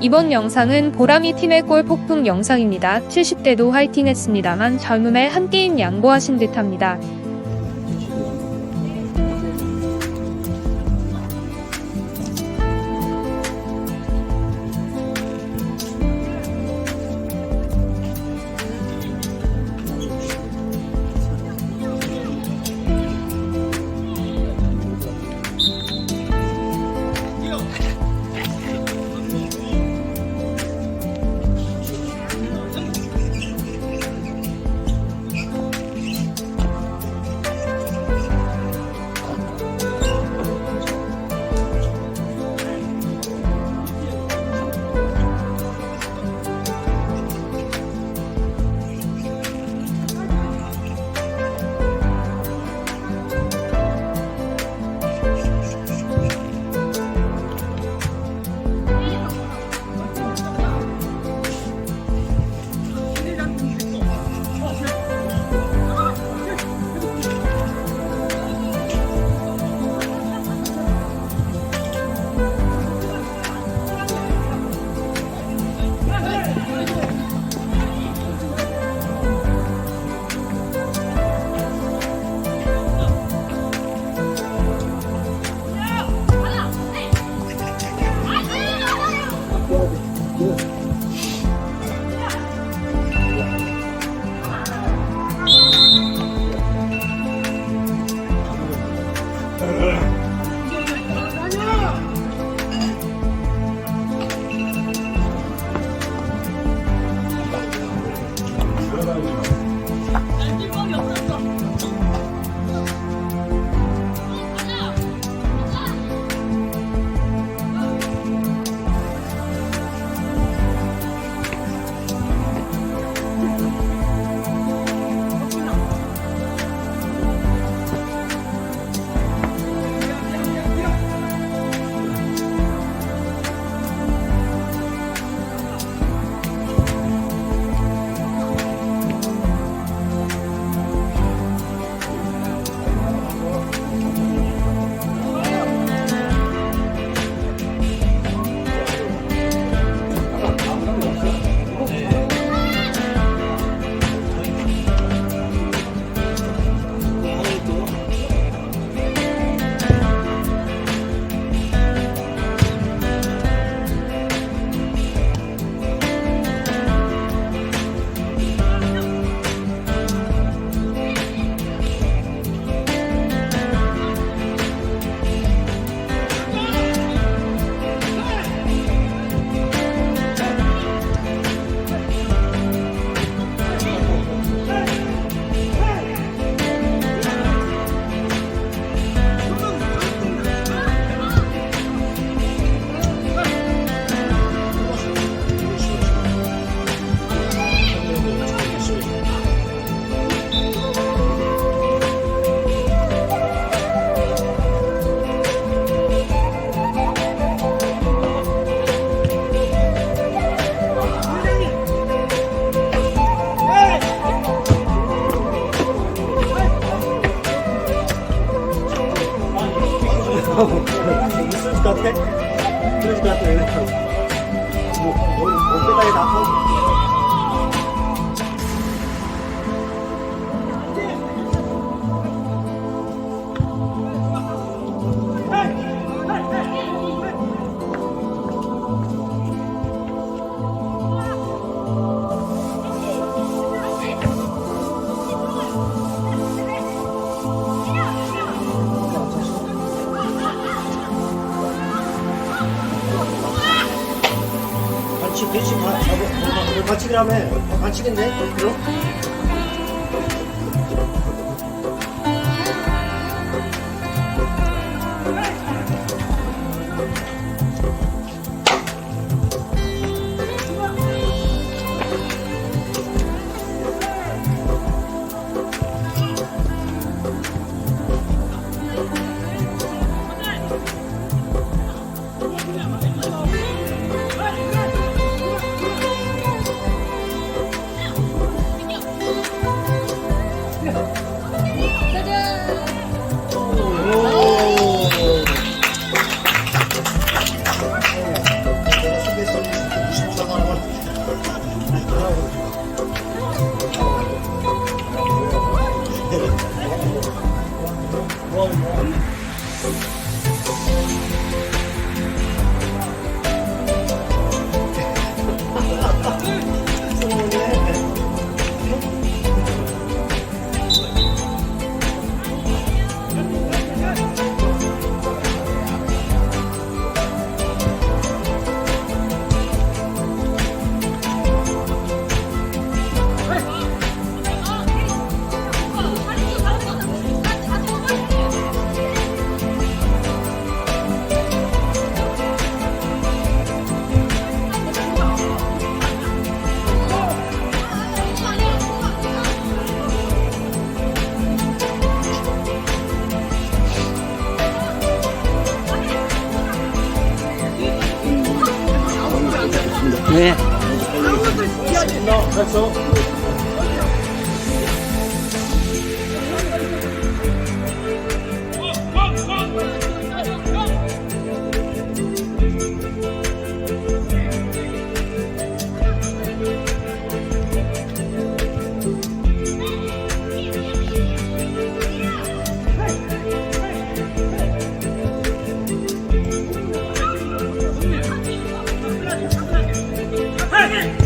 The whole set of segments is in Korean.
이번 영상은 보람이 팀의 골 폭풍 영상입니다. 70대도 화이팅 했습니다만 젊음에 한 게임 양보하신 듯합니다. 반칙이라며. 반칙인데? 그럼? Damn it!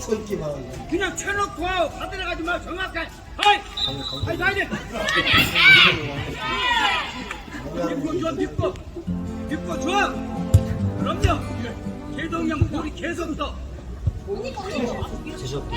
솔기만 그냥 쳐놓고 아들 가지 마. 정확해. 아이. 아이 아이. 믿고 줘 믿고. 믿고 줘. 그럼요. 개동형 우리 개성도. 뭐? 제작도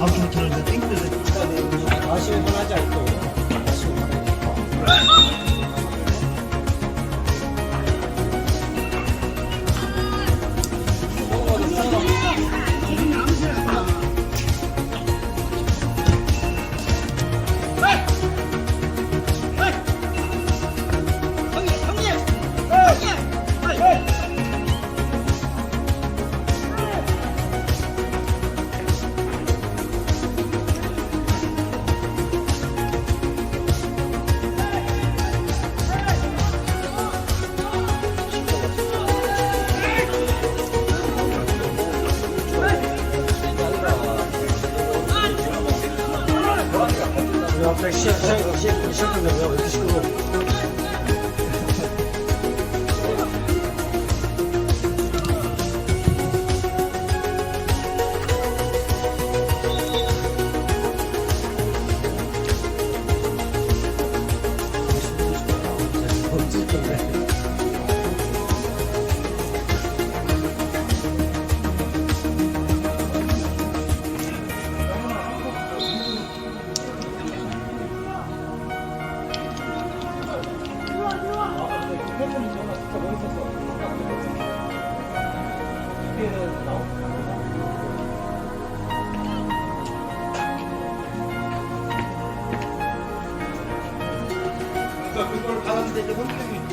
다음 주부터 갑자기 시작, 시작, 시작, 시작한다고요? 왜 이렇게 시끄러워? 그걸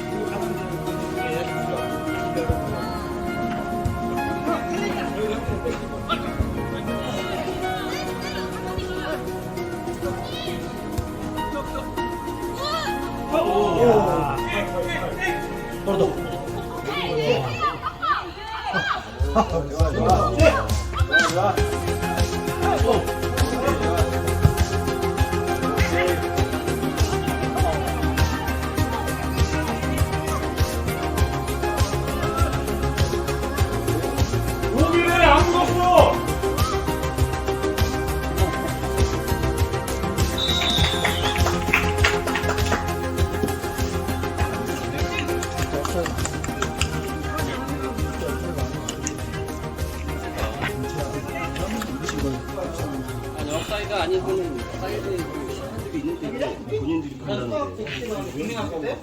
업사이가 아니고는 사이드에 시간들이 있는데 본인들이 그러는데.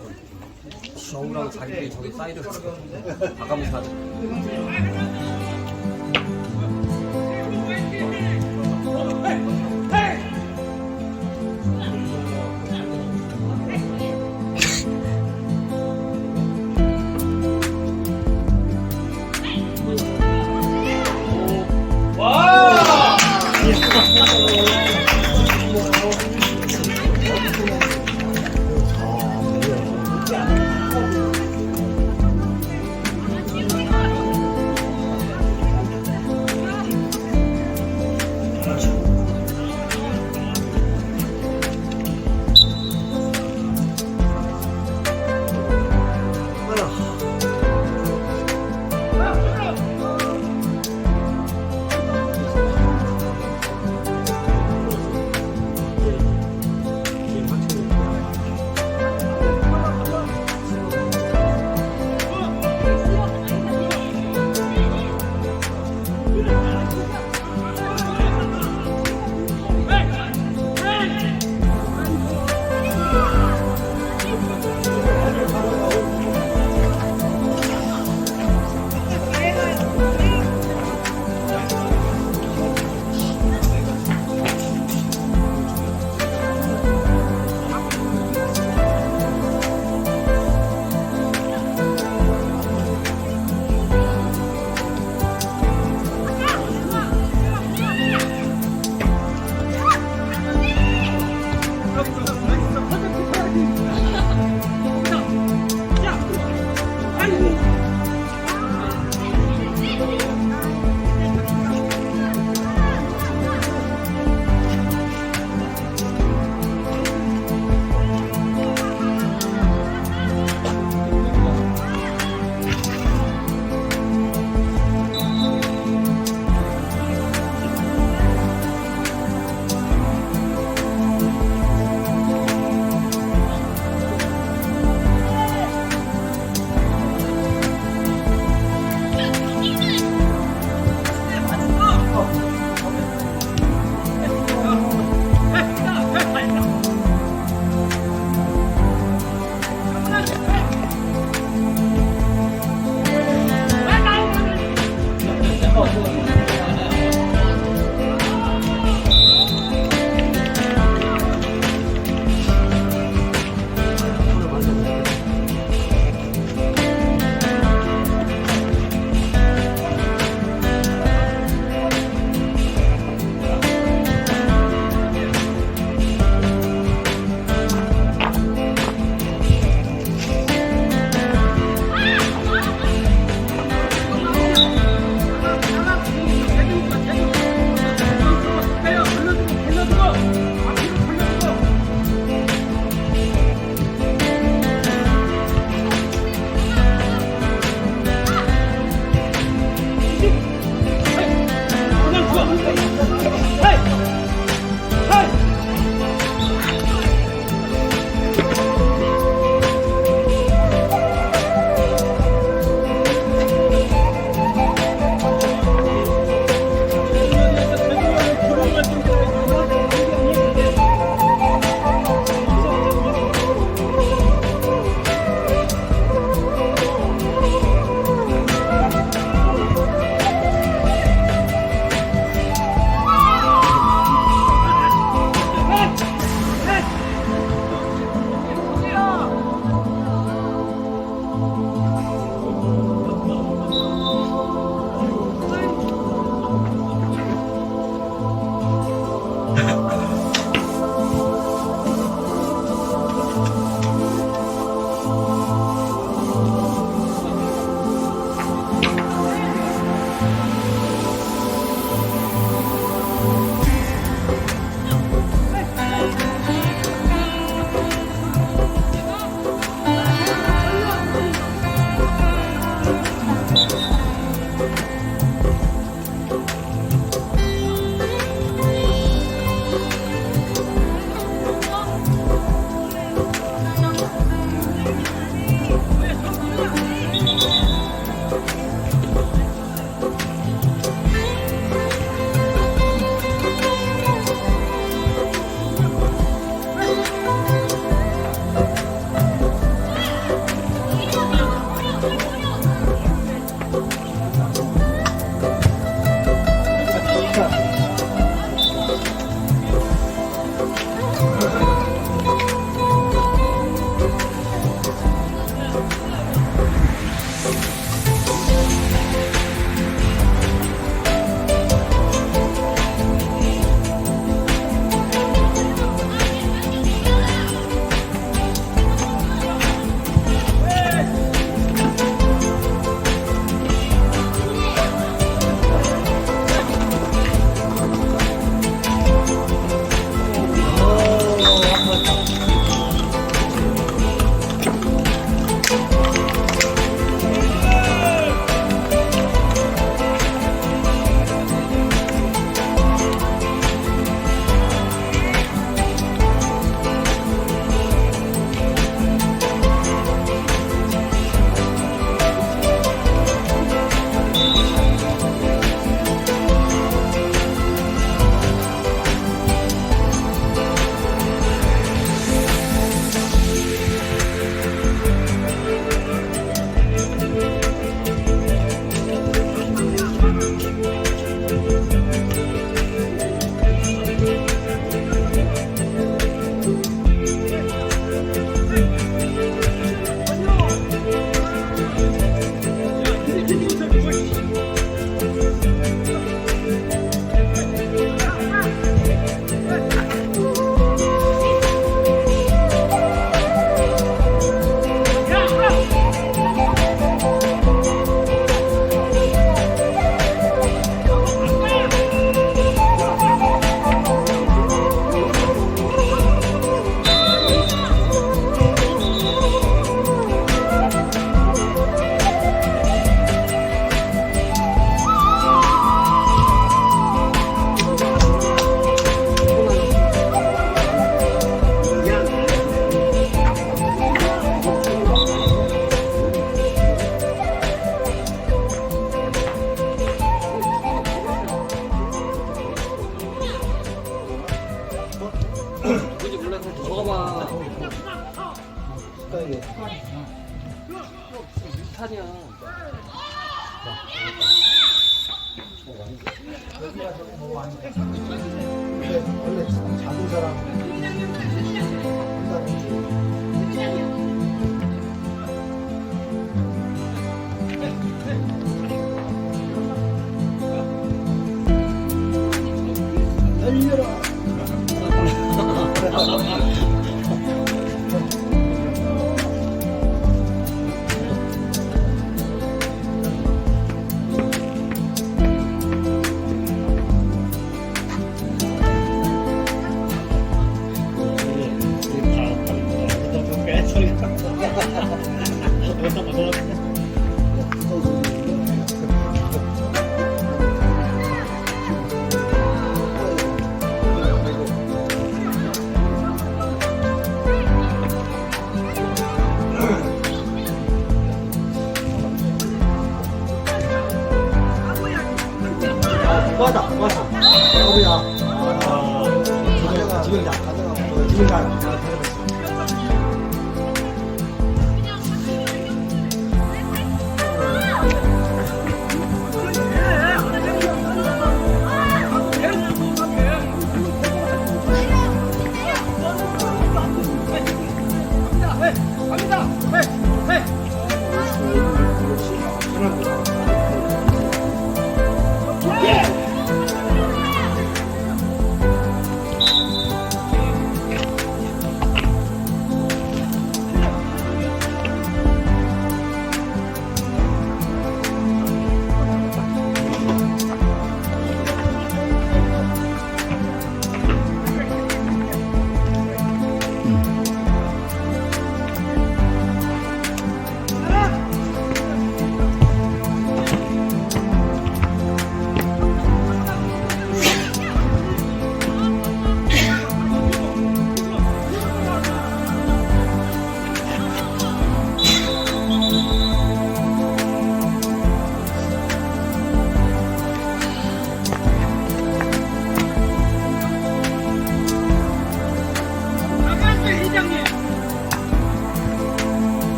저우랑 자기들이 저기 사이드 과감해서 하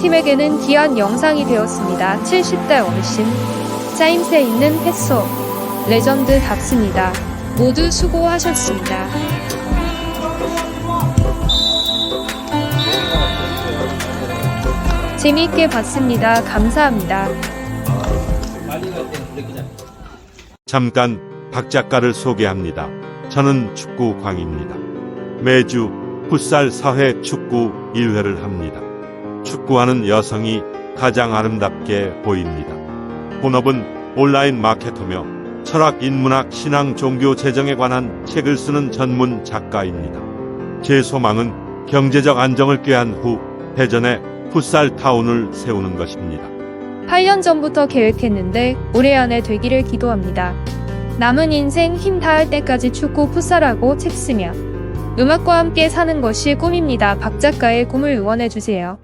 팀에게는 귀한 영상이 되었습니다. 70대 어르신. 짜임새 있는 패소. 레전드답습니다. 모두 수고하셨습니다. 재미있게 봤습니다. 감사합니다. 잠깐 박 작가를 소개합니다. 저는 축구광입니다. 매주 풋살 사회 축구 1회를 합니다. 축구하는 여성이 가장 아름답게 보입니다. 본업은 온라인 마케터며 철학, 인문학, 신앙, 종교, 재정에 관한 책을 쓰는 전문 작가입니다. 제 소망은 경제적 안정을 꾀한 후 대전에 풋살 타운을 세우는 것입니다. 8년 전부터 계획했는데 올해 안에 되기를 기도합니다. 남은 인생 힘 다할 때까지 축구 풋살하고 책 쓰며 음악과 함께 사는 것이 꿈입니다. 박 작가의 꿈을 응원해 주세요.